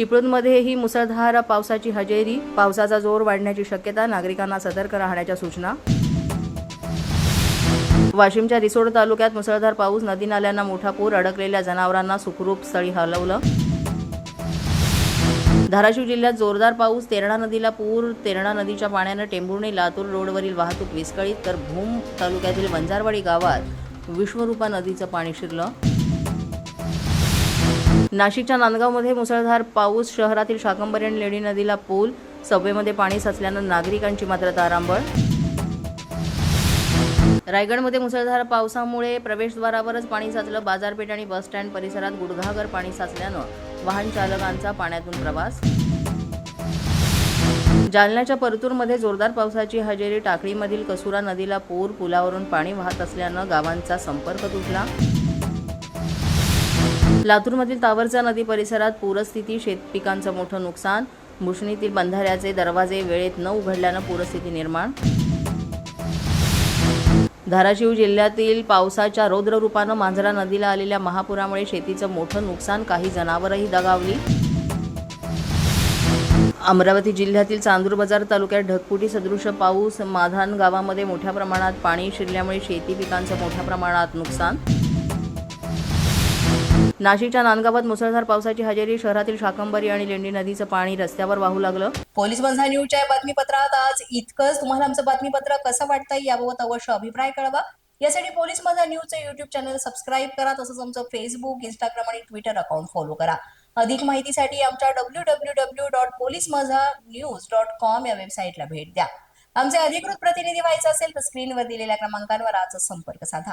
चिपळूणमध्येही मुसळधार पावसाची हजेरी पावसाचा जोर वाढण्याची शक्यता नागरिकांना सतर्क राहण्याच्या सूचना. वाशिमच्या रिसोड तालुक्यात मुसळधार पाऊस नदी नाल्यांना मोठा पूर अडकलेल्या जनावरांना सुखरूप स्थळी हलवलं. धाराशिव जिल्ह्यात जोरदार पाऊस तेरणा नदीला पूर तेरणा नदीच्या पाण्यानं टेंभुर्णी लातूर रोडवरील वाहतूक विस्कळीत तर भूम तालुक्यातील वंजारवाडी गावात विश्वरूपा नदीचं पाणी शिरलं. नाशिकच्या नांदगावमध्ये मुसळधार पाऊस शहरातील शाकंबरी आणि लेणी नदीला पूल सबवेमध्ये पाणी साचल्यानं नागरिकांची मात्र तारांबळ रायगडमध्ये मुसळधार पावसामुळे प्रवेशद्वारावरच पाणी साचलं बाजारपेठ आणि बसस्टँड परिसरात गुडघागर पाणी साचल्यानं वाहन चालकांचा पाण्यातून प्रवास. जालन्याच्या परतूरमध्ये जोरदार पावसाची हजेरी टाकळीमधील कसुरा नदीला पूर पुलावरून पाणी वाहत असल्यानं गावांचा संपर्क तुटला. लातूरमधील तावरचा नदी परिसरात पूरस्थिती शेतपिकांचं मोठं नुकसान भूषणीतील बंधाऱ्याचे दरवाजे वेळेत न उघडल्यानं पूरस्थिती निर्माण. धाराशिव जिल्ह्यातील पावसाच्या रौद्र रूपानं मांजरा नदीला आलेल्या महापुरामुळे शेतीचं मोठं नुकसान काही जनावरही दगावली. अमरावती जिल्ह्यातील चांदूर बाजार तालुक्यात ढकपुटी सदृश पाऊस माधान गावामध्ये मोठ्या प्रमाणात पाणी शिरल्यामुळे शेती पिकांचं मोठ्या प्रमाणात नुकसान. नाशिकच्या नांदगावात मुसळधार पावसाची हजेरी शहरातील शाकंबरी आणि लेंडी नदीचं पाणी रस्त्यावर वाहू लागलं. पोलीस बंधा न्यूजच्या बातमीपत्रात आज इतकंच. तुम्हाला आमचं बातमीपत्र कसं वाटतंय याबाबत अवश्य अभिप्राय कळवा. यासाठी पोलीस माझा न्यूजचं युट्यूब चॅनल सबस्क्राईब करा तसंच आमचं फेसबुक इंस्टाग्राम आणि ट्विटर अकाउंट फॉलो करा. अधिक माहितीसाठी आमच्या W W W dot police Majha news dot com या वेबसाईटला भेट द्या. आमचे अधिकृत प्रतिनिधी व्हायचं असेल तर स्क्रीनवर दिलेल्या क्रमांकांवर आजच संपर्क साधा.